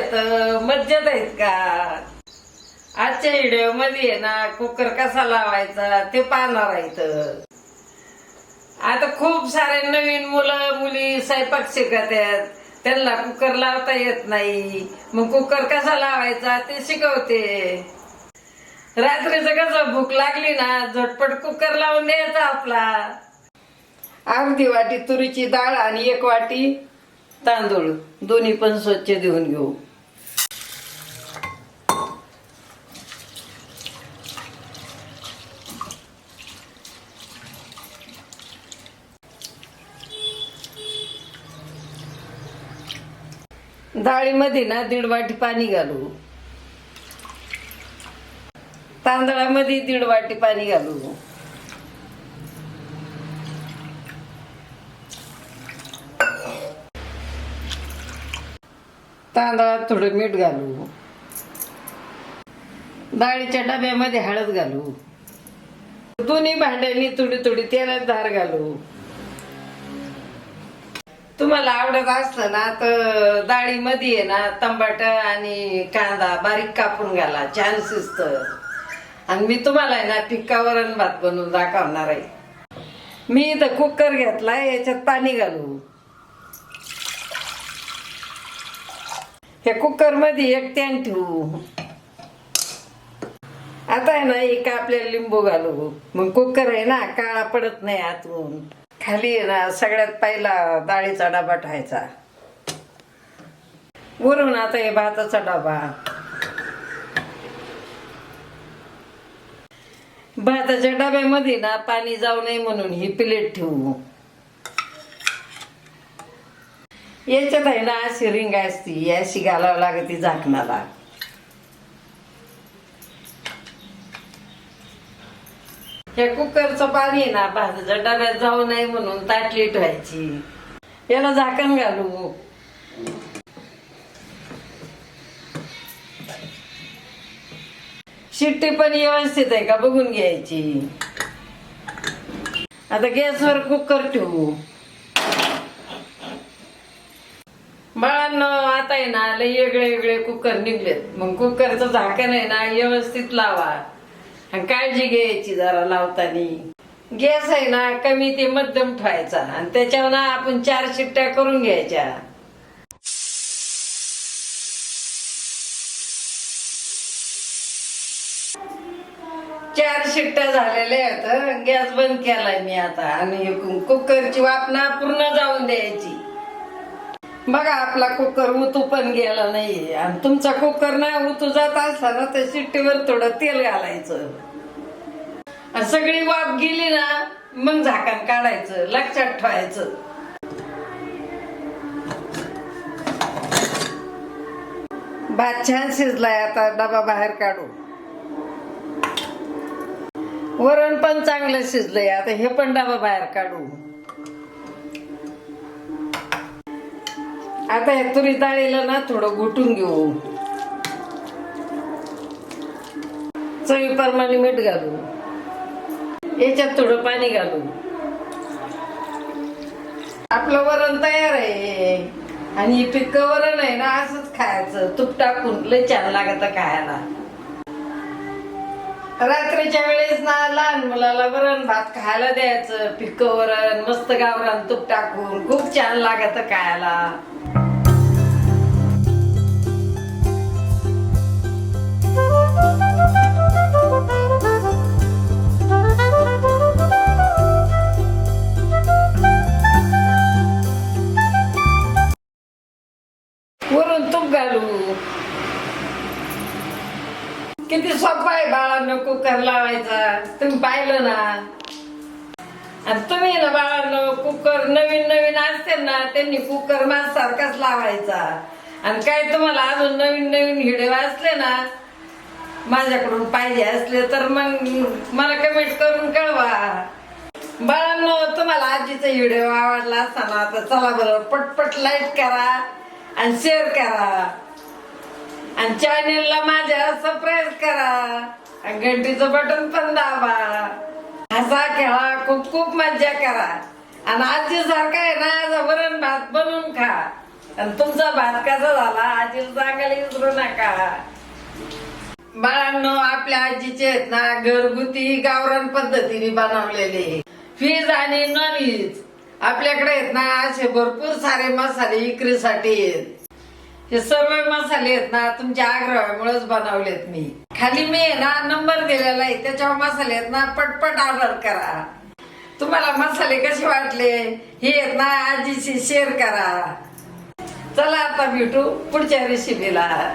आहेत मज्जात आहेत का? आजच्या व्हिडिओमध्ये आहे ना कुकर कसा लावायचा ते पाहणार आहेत. आता खूप सारे नवीन मुलं मुली स्वयंपाक शिकत आहेत. त्यांना कुकर लावता येत नाही. मग कुकर कसा लावायचा ते शिकवते. रात्रीचं कसं भूक लागली ना झटपट कुकर लावून द्यायचा आपला. अर्धी वाटी तुरीची डाळ आणि एक वाटी तांदूळ. दोन्ही पण स्वच्छ देऊन घेऊ. डाळीमध्ये ना दीड वाटी पाणी घालू. तांदळामध्ये दीड वाटी पाणी घालू. तांदळात थोडं मीठ घालू. डाळीच्या डब्यामध्ये हळद घालू. दोन्ही भांड्यांनी थोडी थोडी तेलात धार घालू. तुम्हाला आवडत असलं ना तर डाळीमध्ये आहे ना तंबाट आणि कांदा बारीक कापून घाला छान शिजत. आणि मी तुम्हाला आहे ना पिक्का वरण भात बनवून दाखवणार आहे. मी इथं कुकर घेतला याच्यात पाणी घालू. हे कुकरमध्ये एक टॅन ठेवू. आता आहे ना एक आपल्याला लिंबू घालू. मग कुकर आहे ना काळा पडत नाही आतून. खाली ना सगळ्यात पहिला डाळीचा डबा ठेवायचा. वरून आता हे भाताचा डबा. भाताच्या डब्यामध्ये ना पाणी जाऊ नये म्हणून ही प्लेट ठेवू. याच्यात आहे ना अशी रिंग असती अशी घालावं लागते झाकणाला. हे कुकरचं पाणी आहे ना भाजीच्या डब्यात जाऊ नये म्हणून ताटली ठेवायची. याला झाकण घालू. शिट्टी पण व्यवस्थित आहे का? बघून घ्यायची. आता गॅसवर कुकर ठेवू. बाळांनो आता आहे ना लय वेगळे वेगळे कुकर निघलेत. मग कुकरचं झाकण आहे ना व्यवस्थित लावा. आणि काळजी घ्यायची जरा लावताना. गॅस आहे ना कमी ते मध्यम ठेवायचा. आणि त्याच्यावर ना आपण चार शिट्ट्या करून घ्यायच्या. चार शिट्ट्या झालेल्या आहेत. गॅस बंद केलाय मी आता. आणि कुकरची वापना पूर्ण जाऊन द्यायची. बघा आपला कुकर उतू पण गेला नाही आणि तुमचा कुकर ना उतू जात असला ना तर शिट्टीवर थोडं तेल घालायचं. आणि सगळी वाफ गेली ना मग झाकण काढायचं लक्षात ठेवायचं. भात छान शिजलाय आता डबा बाहेर काढू. वरण पण चांगलं शिजलंय आता हे पण डबा बाहेर काढू. आता ह्या तुरी डाळीला ना थोडं घुटून घेऊ. चवीप्रमाणे मीठ घालू याच्यात थोडं पाणी घालू आपलं वरण तयार आहे. आणि पिक्क वरण आहे ना असंच खायचं. तूप टाकून लय छान लागत खायला. रात्रीच्या वेळेस ना लहान मुलाला वरण भात खायला द्यायचं. पिक्क वरण मस्त गावरान तूप टाकून. खूप छान लागत खायला. सोपा आहे बाळांनो कुकर लावायचा. तुम्ही पाहिलं ना? आणि तुम्ही ना बाळांनो कुकर नवीन नवीन असते ना त्यांनी कुकर माझ्यासारखाच लावायचा. आणि काय तुम्हाला अजून नवीन नवीन हिडे असले ना माझ्याकडून पाहिजे असले तर मग मला कमेंट करून कळवा. बाळांनो तुम्हाला आजीचा व्हिडिओ आवडला असताना तर चला बरं पटपट लाईक करा आणि शेअर करा. आणि चॅनेलला माझ्या सबस्क्राईब करा. आणि घंटीचं बटन पण दाबा. हसा खेळा खूप खूप मज्जा करा. आणि आजी सारखा आहे ना आज वरण भात बनवून खा. आणि तुमचा भात कसा झाला आजीला सांगायला विसरू नका. बाळांनो आपल्या आजीचे आहेत ना घरगुती गावरान पद्धतीने बनवलेले व्हेज आणि नॉन व्हेज आपल्याकडे आहेत ना असे भरपूर सारे मसाले विक्रीसाठी आहेत. हे सर्व मसाले आहेत ना तुमच्या आग्रहामुळेच बनवलेत मी. खाली मी आहे ना नंबर दिलेला आहे त्याच्यावर मसाले आहेत ना पटपट ऑर्डर करा. तुम्हाला मसाले कसे वाटले? हे आहेत ना आजीशी शेअर करा. चला आता भेटू पुढच्या रेसिपीला